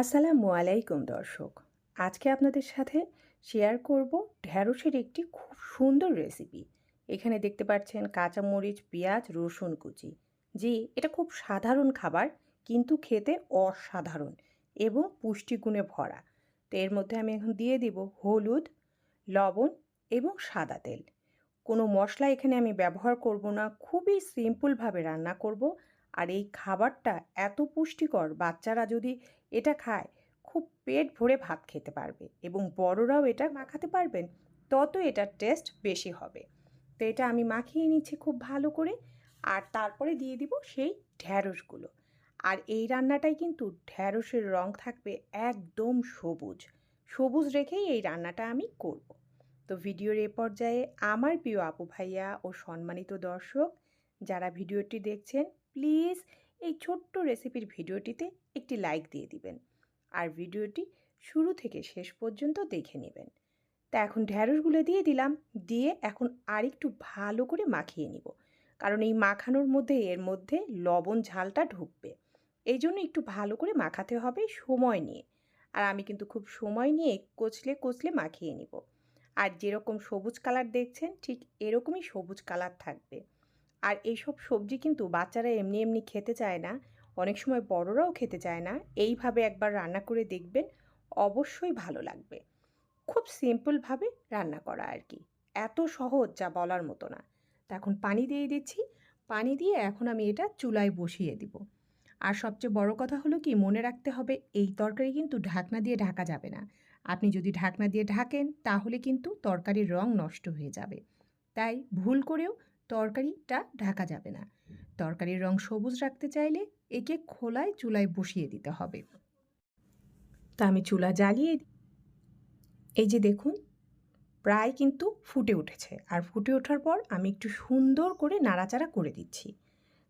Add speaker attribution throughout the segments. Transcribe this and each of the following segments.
Speaker 1: আসসালামু আলাইকুম, দর্শক। আজকে আপনাদের সাথে শেয়ার করব ঢ্যাঁড়সের একটি খুব সুন্দর রেসিপি এখানে দেখতে পাচ্ছেন কাঁচামরিচ, পেঁয়াজ, রসুন কুচি। জি, এটা খুব সাধারণ খাবার, কিন্তু খেতে অসাধারণ এবং পুষ্টিগুণে ভরা। তো এর মধ্যে আমি এখন দিয়ে দিব হলুদ, লবণ এবং সাদা তেল। কোনো মশলা এখানে আমি ব্যবহার করব না, খুবই সিম্পলভাবে রান্না করব। আর এই খাবারটা এত পুষ্টিকর, বাচ্চারা যদি এটা খায়, খুব পেট ভরে ভাত খেতে পারবে এবং বড়রাও এটা মাখাতে পারবেন, তত এটার টেস্ট বেশি হবে। তো এটা আমি মাখিয়ে নিচ্ছি খুব ভালো করে আর তারপরে দিয়ে দিব সেই ঢ্যাঁড়সগুলো আর এই রান্নাটাই কিন্তু ঢ্যাঁড়সের রং থাকবে একদম সবুজ। সবুজ রেখেই এই রান্নাটা আমি করব। তো ভিডিওর এ পর্যায়ে আমার প্রিয় আপু ভাইয়া ও সম্মানিত দর্শক, যারা ভিডিওটি দেখছেন প্লিজ এই ছোট্ট রেসিপির ভিডিওটিতে একটি লাইক দিয়ে দিবেন। আর ভিডিওটি শুরু থেকে শেষ পর্যন্ত দেখে নেবেন। তা এখন ঢ্যাঁড়সগুলো দিয়ে দিলাম, দিয়ে এখন আরেকটু ভালো করে মাখিয়ে নিব। কারণ এই মাখানোর মধ্যে, এর মধ্যে লবণ ঝালটা ঢুকবে। এই জন্য একটু ভালো করে মাখাতে হবে সময় নিয়ে। আর আমি কিন্তু খুব সময় নিয়ে কচলে কচলে মাখিয়ে নিব। আর যেরকম সবুজ কালার দেখছেন, ঠিক এরকমই সবুজ কালার থাকবে। আর এইসব সবজি কিন্তু বাচ্চারা এমনি এমনি খেতে চায় না। অনেক সময় বড়রাও খেতে চায় না। এইভাবে একবার রান্না করে দেখবেন, অবশ্যই ভালো লাগবে। খুব সিম্পলভাবে রান্না করা আর কি। এত সহজ যা বলার মতো না। তা এখন পানি দিয়ে দিচ্ছি। পানি দিয়ে এখন আমি এটা চুলায় বসিয়ে দিব। আর সবচেয়ে বড় কথা হলো কি, মনে রাখতে হবে এই তরকারি কিন্তু ঢাকনা দিয়ে ঢাকা যাবে না। আপনি যদি ঢাকনা দিয়ে ঢাকেন, তাহলে কিন্তু তরকারির রং নষ্ট হয়ে যাবে। তাই ভুল করেও তরকারিটা ঢাকা যাবে না। তরকারির রং সবুজ রাখতে চাইলে একে খোলায় চুলায় বসিয়ে দিতে হবে। তা আমি চুলা জ্বালিয়ে এই যে দেখুন, প্রায় কিন্তু ফুটে উঠেছে। আর ফুটে ওঠার পর আমি একটু সুন্দর করে নাড়াচাড়া করে দিচ্ছি।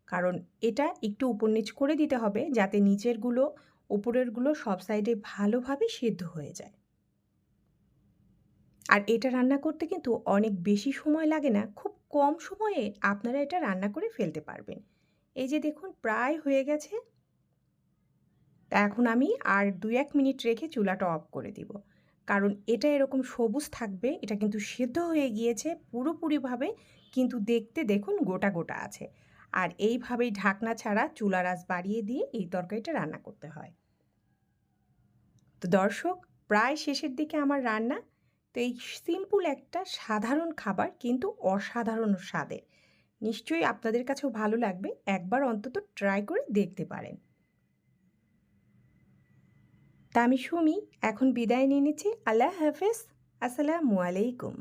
Speaker 1: কারণ এটা একটু উপর নিচ করে দিতে হবে যাতে নিচেরগুলো, উপরেরগুলো সব সাইডে ভালোভাবে সেদ্ধ হয়ে যায়। আর এটা রান্না করতে কিন্তু অনেক বেশি সময় লাগে না, খুব কম সময়ে আপনারা এটা রান্না করে ফেলতে পারবেন। এই যে দেখুন, প্রায় হয়ে গেছে। তা এখন আমি আর দুই এক মিনিট রেখে চুলাটা অফ করে দিব। কারণ এটা এরকম সবুজ থাকবে, এটা কিন্তু সিদ্ধ হয়ে গিয়েছে পুরোপুরিভাবে, কিন্তু দেখতে দেখুন গোটা গোটা আছে। আর এইভাবেই ঢাকনা ছাড়া চুলার আঁচ বাড়িয়ে দিয়ে এই তরকারিটা রান্না করতে হয়। তো দর্শক, প্রায় শেষের দিকে আমার রান্না। তো এই সিম্পল একটা সাধারণ খাবার কিন্তু অসাধারণ স্বাদের নিশ্চয়ই আপনাদের কাছেও ভালো লাগবে, একবার অন্তত ট্রাই করে দেখতে পারেন। তা আমি সুমি, এখন বিদায় নিয়ে নিচ্ছি। আল্লাহ হাফেজ। আসসালামু আলাইকুম।